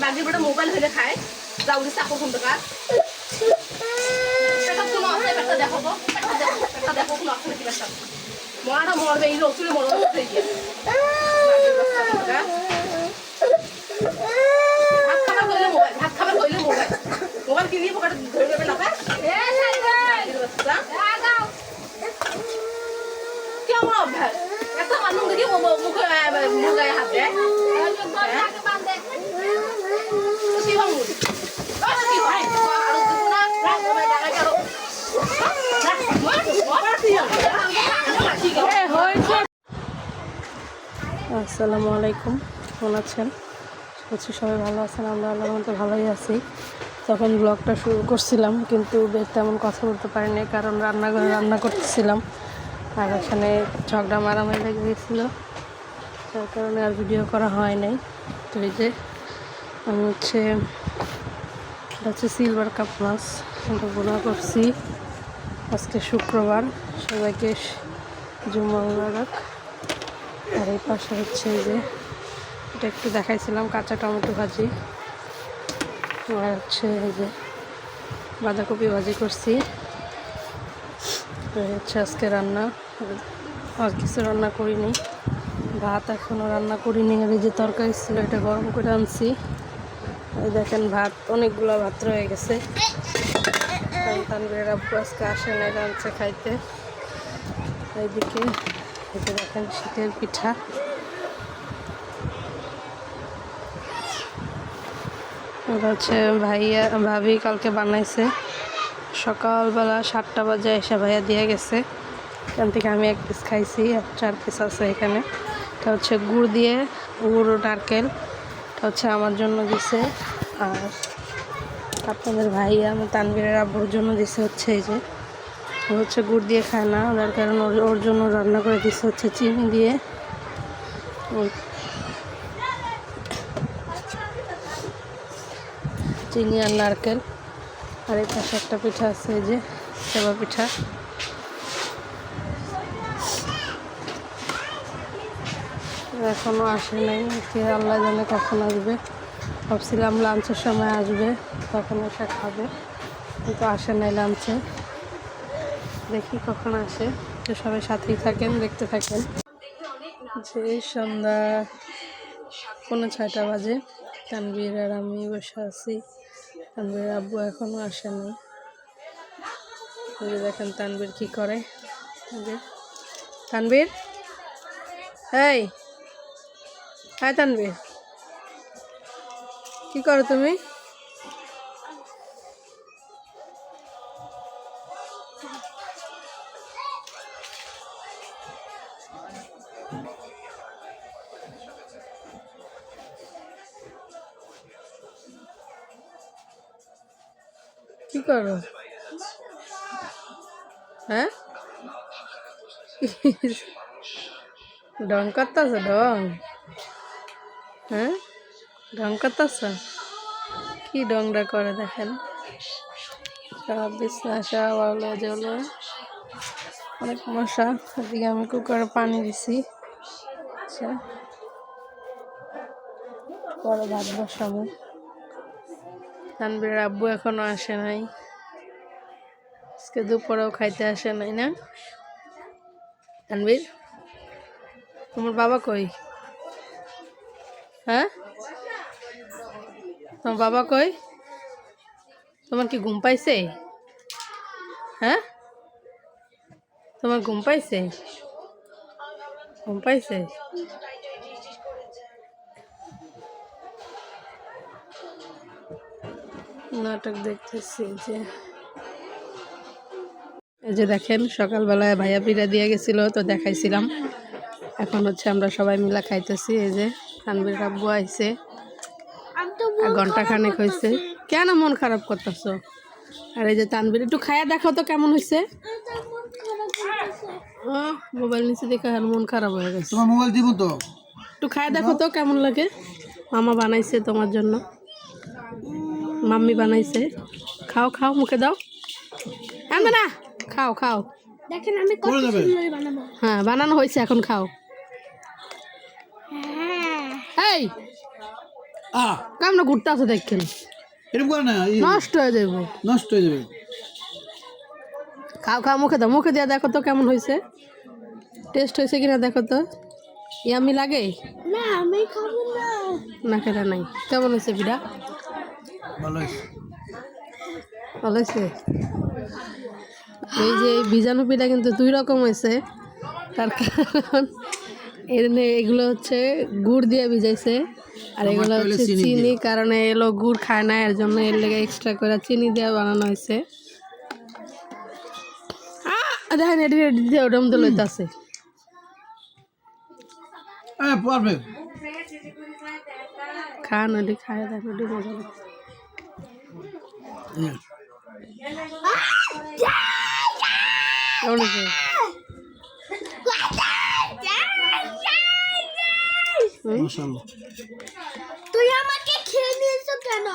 বাগির বেটা মোবাইল হইলে খায়। যাউলি চাকর কোন টাকা। পেটা কোনো নাকি পেটা মরাটা মরবে এই রসুলে মরবে ভাত খাবার কইলে মোবাইল ভাত খাবার কইলে মোবাইল মোবাইল কিনি পকেটে ধরে নেবে না কেমন অভ্যাস? একটা মানুষ দেখি মুখে মুখে হাত। দেয় কি বাবু কি ভাই আরও দিব না রাখ মোবাইল দেখা গেল আসসালামু আলাইকুম। কেমন আছেন? হচ্ছে সবাই ভালো আছেন। আমরা আল্লাহর মতো ভালোই আছি। তখন ব্লগটা শুরু করছিলাম, কিন্তু বেশ তেমন কথা বলতে পারিনি, কারণ রান্নাঘরে রান্না করতেছিলাম। আর এখানে ঝগড়া, মারামারি লেগে গেছিল তার কারণে আর ভিডিও করা হয় নাই। তো এই যে আমি হচ্ছে হচ্ছে সিলভার কাপ মাছ। এটা বোনা করছি। আজকে শুক্রবার। সবাইকে জুম্মা মুবারক আর এই পাশে হচ্ছে যে, এটা একটু দেখাইছিলাম, কাঁচা টমেটো ভাজি। আর হচ্ছে এই যে বাঁধাকপি ভাজি করছি। হচ্ছে আজকে রান্না। আর কিছু রান্না করিনি। ভাত এখনও রান্না করিনি। আর এই যে তরকারি ছিল, এটা গরম করে আনছি। এই দেখেন ভাত, অনেকগুলো ভাত রয়ে গেছে। আব্বু আজকে আসে না আনছে খাইতে। এইদিকে যে দেখেন শীতের পিঠা। এটা হচ্ছে ভাইয়া, ভাবি কালকে বানাইছে। সকালবেলা সাতটা বাজে এসে ভাইয়া দিয়ে গেছে। এখান থেকে আমি এক পিস খাইছি, আর চার পিস আছে এখানে। এটা হচ্ছে গুড় দিয়ে, গুড় নারকেল। এটা হচ্ছে আমার জন্য দিছে, আর আপনাদের ভাইয়া আমার তানবীরের আব্বুর জন্য দিছে হচ্ছে এই যে। ও হচ্ছে গুড় দিয়ে খায় না, যার কারণে ওর জন্য রান্না করে দিচ্ছে হচ্ছে চিনি দিয়ে। চিনি আর নারকেল। আর এই পাশে একটা পিঠা আছে যে সেবা পিঠা। এখনও আসে নাই, কে আল্লাহ জানে কখন আসবে। ভাবছিলাম লাঞ্চের সময় আসবে, তখন এসে খাবে। কিন্তু আসে নাই লাঞ্চে। দেখি কখন আসে। তো সবাই সাথেই থাকেন, দেখতে থাকেন। যে সন্ধ্যা পৌনে ছয়টা বাজে। তানবীর আর আমি বসে আছি। তানবীর আব্বু এখনও আসেনি। দেখেন তানবীর কি করে। তানবীর এই। হ্যাঁ তানবীর কি করো তুমি? কি করো? হ্যাঁ? ডং করতেছ ডং হ্যাঁ? ডং করতেছ? কি ডংটা করে দেখেন? সব সব জলে অনেক মশা। এদিকে আমি কুকারে পানি দিছি। আচ্ছা। পরে ভাত বসাবো। তানবীর আব্বু এখনও আসে নাই। আজকে দুপুরেও খাইতে আসে নাই না? তানবীর তোমার বাবা কই? হ্যাঁ? তোমার বাবা কই? তোমার কি ঘুম পাইছে? হ্যাঁ? তোমার ঘুম পাইছে? ঘুম পাইছে? নাটক দেখতেছি যে এই যে দেখেন সকালবেলায় ভাইয়া পিঠা দিয়ে গেছিল তো দেখাইছিলাম। এখন হচ্ছে আমরা সবাই মিলা খাইতেছি এই যে তানবীর আব্বু আইছে। আর ঘণ্টা খানেক হয়েছে কেন মন খারাপ করতেছ? আর এই যে তানবীর একটু খায়া দেখো তো কেমন হয়েছে মোবাইল নিচে দেখে আর মন খারাপ হয়ে গেছে। তোমার মোবাইল দিব তো। একটু খায়া দেখো তো কেমন লাগে। মামা বানাইছে তোমার জন্য। মাম্মি বানাইছে। খাও খাও মুখে দাও। আনবে না খাও খাও। দেখেন আমি কত সুন্দর বানাবো। হ্যাঁ বানানো হয়েছে এখন খাও। হ্যাঁ। এই! কেমন ঘুরতে আছে দেখেন? এরকম করে না নষ্ট হয়ে যাব নষ্ট হয়ে যাবে। খাও খাও মুখে দাও। মুখে দিয়ে দেখো তো কেমন হয়েছে। টেস্ট হয়েছে কিনা দেখো তো। ইয়ামি লাগে? না আমি খাব না। না খেলা নাই। কেমন হয়েছে বিড়া? ভালো এই যে বীজাণু পিঠা কিন্তু দুই রকম হয়েছে। তার কারণ এর এগুলো হচ্ছে গুড় দিয়ে ভিজাইছে আর এগুলো হচ্ছে চিনি কারণে এলো গুড় খায় না এর জন্য এর লেগে এক্সট্রা করে চিনি দিয়ে বানানো হয়েছে। দেখেন এটি এটি দিয়ে ওটার মধ্যে লইতে আছে হ্যাঁ পারবে। খান ওটি খায় দেখো ওটি মজা লাগছে। তুই আমাকে খেয়ে নিয়েছ কেন?